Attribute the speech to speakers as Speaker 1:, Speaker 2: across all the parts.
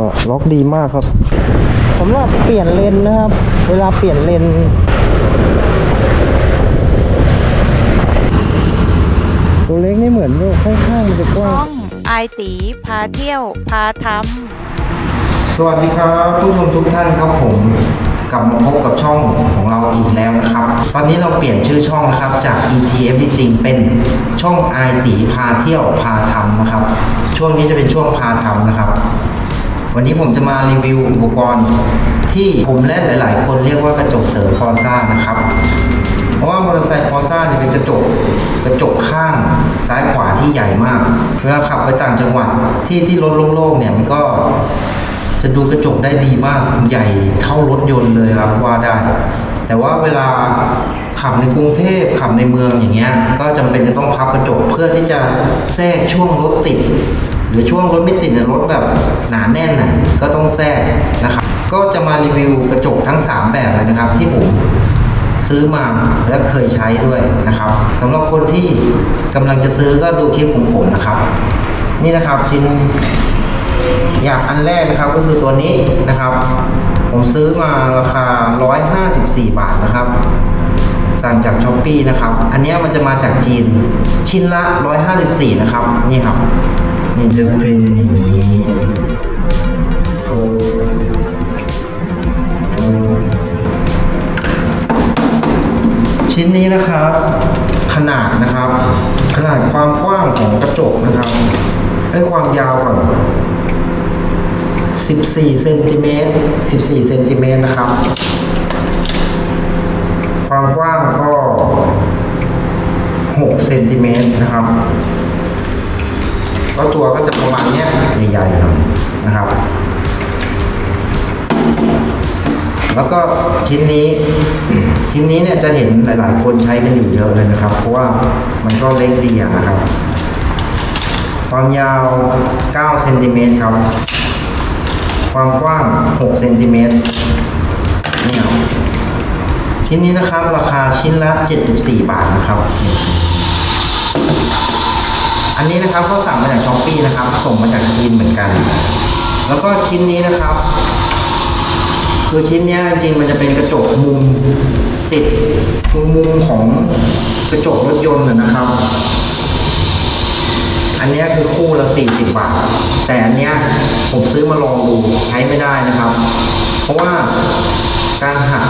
Speaker 1: ก็ล็อกดีมากครับสำหรับเปลี่ยนเลนนะครับ เวลาเปลี่ยนเลนตัวเล็กนี่เหมือนข้างๆมันจะกว้า
Speaker 2: ช่
Speaker 1: ง
Speaker 2: องไอายตีพาเที่ยว พาทำ
Speaker 1: สวัสดีครับผู้ชมทุกท่านครับผมกลับมาพบกับช่องของเราอีกแล้วนะครับ ตอนนี้เราเปลี่ยนชื่อช่องนะครับจาก ET Everything เป็นช่อง i ตีพาเที่ยวพาทำนะครับ ช่วงนี้จะเป็นช่วงพาทำนะครับ วันนี้ผมจะมารีวิวอุปกรณ์ที่ผมและหลาย ๆ คนเรียกว่ากระจกเสริมฟอร์ซ่านะครับ เพราะว่ามอเตอร์ไซค์ฟอร์ซ่าเนี่ยเป็นกระจกกระจกข้างซ้ายขวาที่ใหญ่มาก เวลาขับไปต่างจังหวัดที่ที่รถโล่งๆเนี่ยมันก็จะดูกระจกได้ดีมากใหญ่เท่ารถยนต์เลยครับว่าได้ แต่ว่าเวลาขับในกรุงเทพขับในเมืองอย่างเงี้ยก็จำเป็นจะต้องพับกระจกเพื่อที่จะแทรกช่วงรถติด หรือช่วงรถไม่ติดรถแบบหนาแน่นน่ะก็ต้องแทรกนะครับ ก็จะมารีวิวกระจกทั้ง 3 แบบเลยนะครับ ที่ผมซื้อมาและเคยใช้ด้วยนะครับสำหรับคนที่กำลังจะซื้อก็ดูคลิปของผมนะครับ นี่นะครับชิ้นอย่างอันแรกนะครับก็คือตัวนี้นะครับ ผมซื้อมาราคา 154 บาทนะครับ สั่งจากช้อปปีนะครับ อันนี้มันจะมาจากจีนชิ้นละ 154 นะครับ นี่ครับ นี่จะเป็นอย่างนี้ชิ้นนี้นะครับ ขนาดนะครับ ขนาดความกว้างของกระจกนะครับให้ความยาวก่อน14เซนติเมตร14เซนติเมตรนะครับ ความกว้างก็6เซนติเมตรนะครับ ก็ตัวก็จะประมาณเนี้ยใหญ่ๆหน่อยนะครับ แล้วก็ชิ้นนี้ชิ้นนี้เนี่ยจะเห็นหลาย ๆ คนใช้กันอยู่เยอะเลยนะครับ เพราะว่ามันก็เล็กดีอะนะครับ ความยาว 9 เซนติเมตรครับ ความกว้าง 6 เซนติเมตรนี่ครับชิ้นนี้นะครับ ราคาชิ้นละ 74 บาทนะครับ อันนี้นะครับก็สั่งมาจากช้อปปีนะครับ ส่งมาจากจีนเหมือนกัน แล้วก็ชิ้นนี้นะครับ คือชิ้นนี้จริงๆมันจะเป็นกระจกมุมติดมุมมุมของกระจกรถยนต์นะครับ อันนี้คือคู่ละ40บบาท แต่อันนี้ผมซื้อมาลองดูใช้ไม่ได้นะครับ เพราะว่าการหัก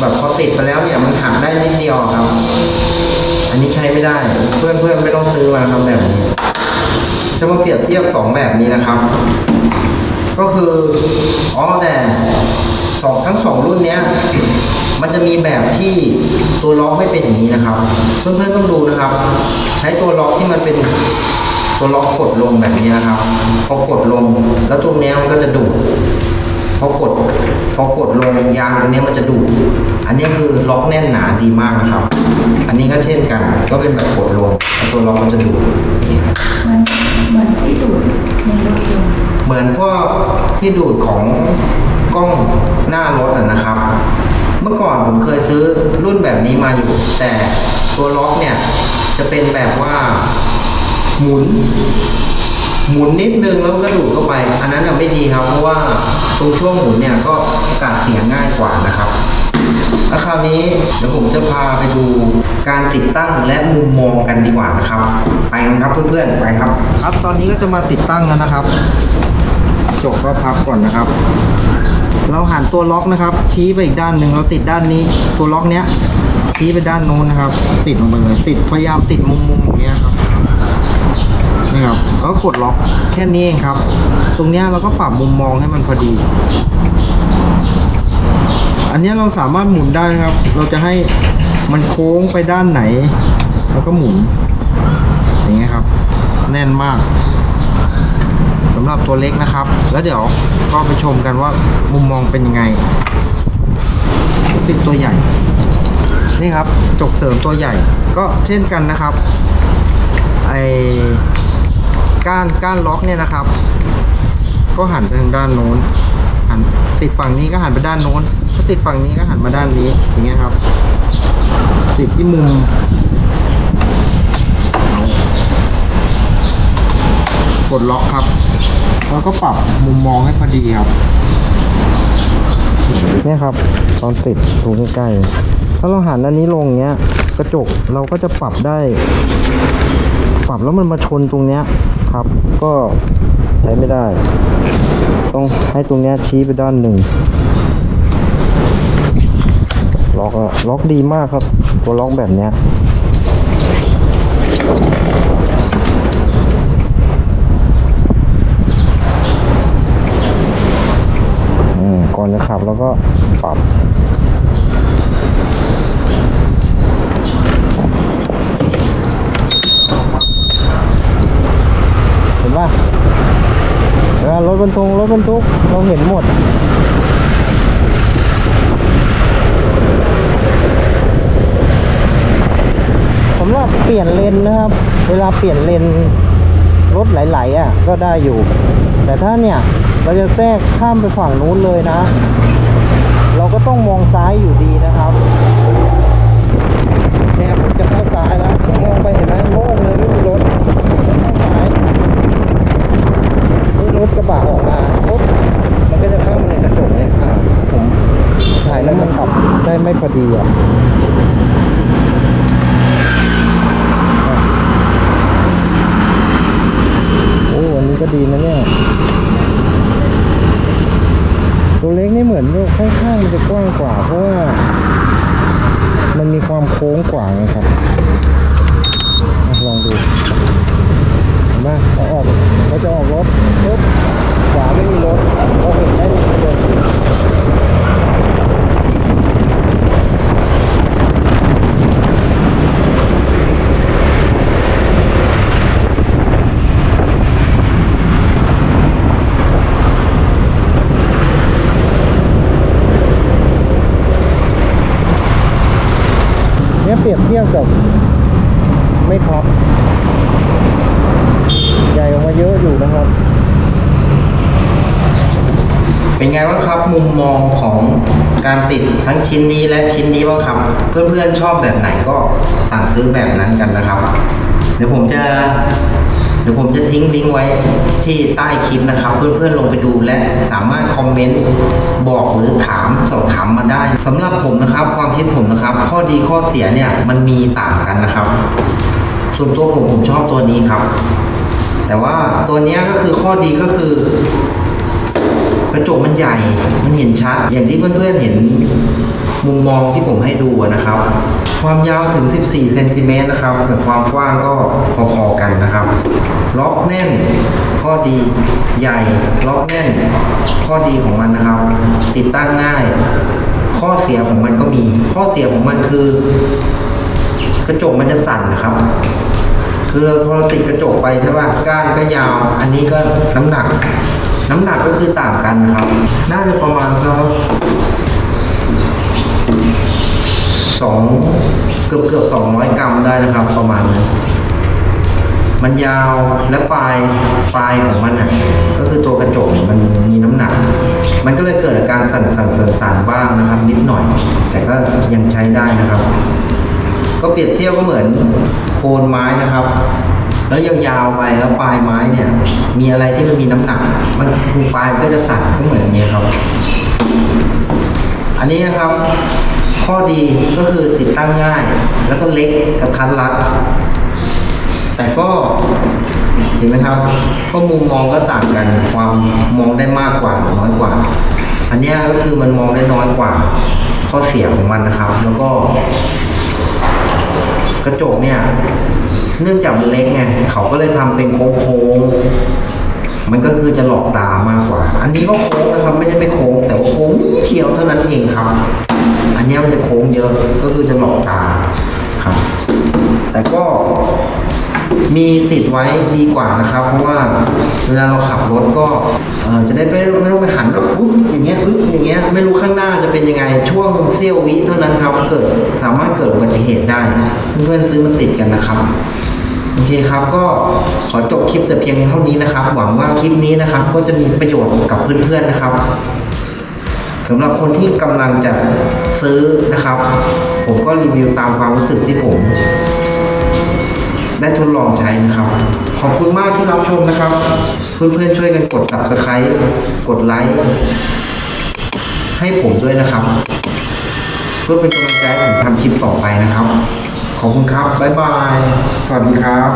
Speaker 1: แบบพอติดไปแล้วเนี่ยมันหักได้นิดเดียวครับ ช้ไม่ได้ เพื่อนเพื่อนไม่ต้องซื้อมาทำแบบนี้ จะมาเปรียบเทียบสองแบบนี้นะครับ ก็คืออ๋อแต่สองทั้งสองรุ่นเนี้ยมันจะมีแบบที่ตัวล็อกไม่เป็นอย่างนี้นะครับ เพื่อนๆต้องดูนะครับ ใช้ตัวล็อกที่มันเป็นตัวล็อกกดลงแบบนี้นะครับพอกดลง แล้วตัวเนี้ยมันก็จะดูด พอกดพอกดลงยางตรงนี้มันจะดูดอันนี้คือล็อกแน่นหนาดีมากนะครับ อันนี้ก็เช่นกัน ก็เป็นแบบกดลงตัวล็อกมันจะดูดนี่ครับ
Speaker 3: เหมือนเหมือนที่ดูดในรถยนต์
Speaker 1: เหมือนพวกที่ดูดของกล้องหน้ารถอะนะครับ เมื่อก่อนผมเคยซื้อรุ่นแบบนี้มาอยู่ แต่ตัวล็อกเนี่ยจะเป็นแบบว่าหมุน หมุนนิดนึงแล้วก็ดูดเข้าไป อันนั้นไม่ดีครับ เพราะว่าตรงช่วงหมุนเนี่ยก็โอกาสเสียง่ายกว่านะครับแล้วคราวนี้เดี๋ยวผมจะพาไปดูการติดตั้งและมุมมองกันดีกว่านะครับ ไปกันครับเพื่อนๆไปครับ ครับ ตอนนี้ก็จะมาติดตั้งกันนะครับจบก็พับก่อนนะครับ เราหันตัวล็อกนะครับ ชี้ไปอีกด้านหนึ่งเราติดด้านนี้ ตัวล็อกเนี้ยชี้ไปด้านโน้นนะครับ ติดลงไปเลยติดพยายามติดมุมมุมๆอย่างเงี้ยครับ นี่ครับแล้วก็กดล็อกแค่นี้เองครับ ตรงนี้เราก็ปรับมุมมองให้มันพอดี อันนี้เราสามารถหมุนได้ครับ เราจะให้มันโค้งไปด้านไหน แล้วก็หมุน อย่างเงี้ยครับ แน่นมากสำหรับตัวเล็กนะครับ แล้วเดี๋ยวก็ไปชมกันว่ามุมมองเป็นยังไง ติดตัวใหญ่ นี่ครับ จกเสริมตัวใหญ่ ก็เช่นกันนะครับ ไอ ก้านก้านล็อกเนี่ยนะครับ ก็หันไปทางด้านโน้นหันติดฝั่งนี้ก็หันไปด้านโน้นถ้าติดฝั่งนี้ก็หันมาด้านนี้อย่างเงี้ยครับ ติดที่มุมกดล็อกครับแล้วก็ปรับมุมมองให้พอดีครับเนี่ยครับตอนติดดูใกล้ๆถ้าเราหันอันนี้ลงเงี้ย กระจกเราก็จะปรับได้ ปรับแล้วมันมาชนตรงเนี้ย ครับก็ใช้ไม่ได้ ต้องให้ตรงนี้ชี้ไปด้านหนึ่งล็อกอะล็อกดีมากครับ ตัวล็อกแบบเนี้ยอืมก่อนจะขับแล้วก็ปรับ บรรทุกรถบรรทุกเราเห็นหมดสำหรับเปลี่ยนเลนนะครับ เวลาเปลี่ยนเลนรถไหลๆอะ ก็ได้อยู่ แต่ถ้าเนี่ยเราจะแทรกข้ามไปฝั่งนู้นเลยนะ เราก็ต้องมองซ้ายอยู่ดีนะครับเนี่ยผมจะเข้าซ้ายแล้วผมมองไปเห็นไหมโล่งเลยไม่มีรถจะเข้าซ้ายนี่รถกระบะออกมาปุ๊บมันก็จะเข้ามาในกระจกเนี่ยอ่าผมถ่ายแล้วมันขับได้ไม่พอดีอะ โอ้อันนี้ก็ ดีนะเนี่ย ตัวเล็กนี่เหมือนว่าข้างๆมันจะกว้างกว่า เพราะว่า มันมีความโค้งกว่าไงครับลองดูเห็นไหมเขาออกเขาจะออกรถปุ๊บขวาไม่มีรถเราเห็นได้เลย เนี้เปรียบเทียบกับไม่ท็อปใหญ่ออกมาเยอะอยู่นะครับ เป็นไงบ้างครับมุมมองของการติดทั้งชิ้นนี้และชิ้นนี้บ้างครับ เพื่อนๆชอบแบบไหนก็สั่งซื้อแบบนั้นกันนะครับ เดี๋ยวผมจะ เดี๋ยวผมจะทิ้งลิงก์ไว้ที่ใต้คลิปนะครับ เพื่อนๆลงไปดูและสามารถคอมเมนต์บอกหรือถามสอบถามมาได้สำหรับผมนะครับ ความคิดผมนะครับ ข้อดีข้อเสียเนี่ยมันมีต่างกันนะครับ ส่วนตัวผมผมชอบตัวนี้ครับ แต่ว่าตัวนี้ก็คือข้อดีก็คือกระจกมันใหญ่ มันเห็นชัด อย่างที่เพื่อนๆเห็นมุมมองที่ผมให้ดูนะครับ ความยาวถึง 14เซนติเมตรนะครับแต่ความกว้างก็พอๆกันนะครับ ล็อกแน่นข้อดีใหญ่ล็อกแน่น ข้อดีของมันนะครับ ติดตั้งง่าย ข้อเสียของมันก็มี ข้อเสียของมันคือ กระจกมันจะสั่นนะครับคือพอเราติดกระจกไปใช่ป่ะก้านก็ยาว อันนี้ก็น้ำหนัก น้ำหนักก็คือต่างกันนะครับ น่าจะประมาณสัก สองเกือบเกือบสองร้อยกรัมได้นะครับ ประมาณนั้นมันยาวและปลายปลายของมันอะ ก็คือตัวกระจกมันมีน้ำหนัก มันก็เลยเกิดอาการสั่นสั่นสั่นสั่นบ้างนะครับ นิดหน่อย แต่ก็ยังใช้ได้นะครับ ก็เปรียบเทียบก็เหมือนโคนไม้นะครับ แล้วยาวๆไปแล้วปลายไม้เนี่ย มีอะไรที่มันมีน้ำหนัก มันปลายมันก็จะสั่นก็เหมือนอย่างนี้ยครับ อันนี้นะครับ ข้อดีก็คือติดตั้งง่าย แล้วก็เล็กกระทัดรัด แต่ก็เห็นไหมครับก็มุมมองก็ต่างกันความมองได้มากกว่าน้อยกว่า อันนี้ก็คือมันมองได้น้อยกว่า ข้อเสียของมันนะครับ แล้วก็ กระจกเนี่ย เนื่องจากมันเล็กไงเขาก็เลยทำเป็นโค้งๆมันก็คือจะหลอกตามากกว่า อันนี้ก็โค้งนะครับ ไม่ใช่ไม่โค้งแต่ว่าโค้งนิดเดียวเท่านั้นเองครับ อันนี้มันจะโค้งเยอะก็คือจะหลอกตาครับแต่ก็มีติดไว้ดีกว่านะครับ เพราะว่าเวลาเราขับรถก็จะได้ไม่ไม่ต้องไปหันแบบอุ๊บอย่างเงี้ยอุ๊บอย่างเงี้ยไม่รู้ข้างหน้าจะเป็นยังไงช่วงเสี้ยววิเท่านั้นครับเกิดสามารถเกิดอุบัติเหตุได้ เพื่อนซื้อมาติดกันนะครับโอเคครับก็ขอจบคลิปแต่เพียงเท่านี้นะครับ หวังว่าคลิปนี้นะครับ ก็จะมีประโยชน์กับเพื่อนๆนะครับ สำหรับคนที่กำลังจะซื้อนะครับ ผมก็รีวิวตามความรู้สึกที่ผม ได้ทดลองใช้นะครับ ขอบคุณมากที่รับชมนะครับ เพื่อนๆช่วยกันกด subscribe กดไลค์ให้ผมด้วยนะครับ เพื่อเป็นกำลังใจให้ผมทำคลิปต่อไปนะครับ ขอบคุณครับ บ๊ายบาย สวัสดีครับ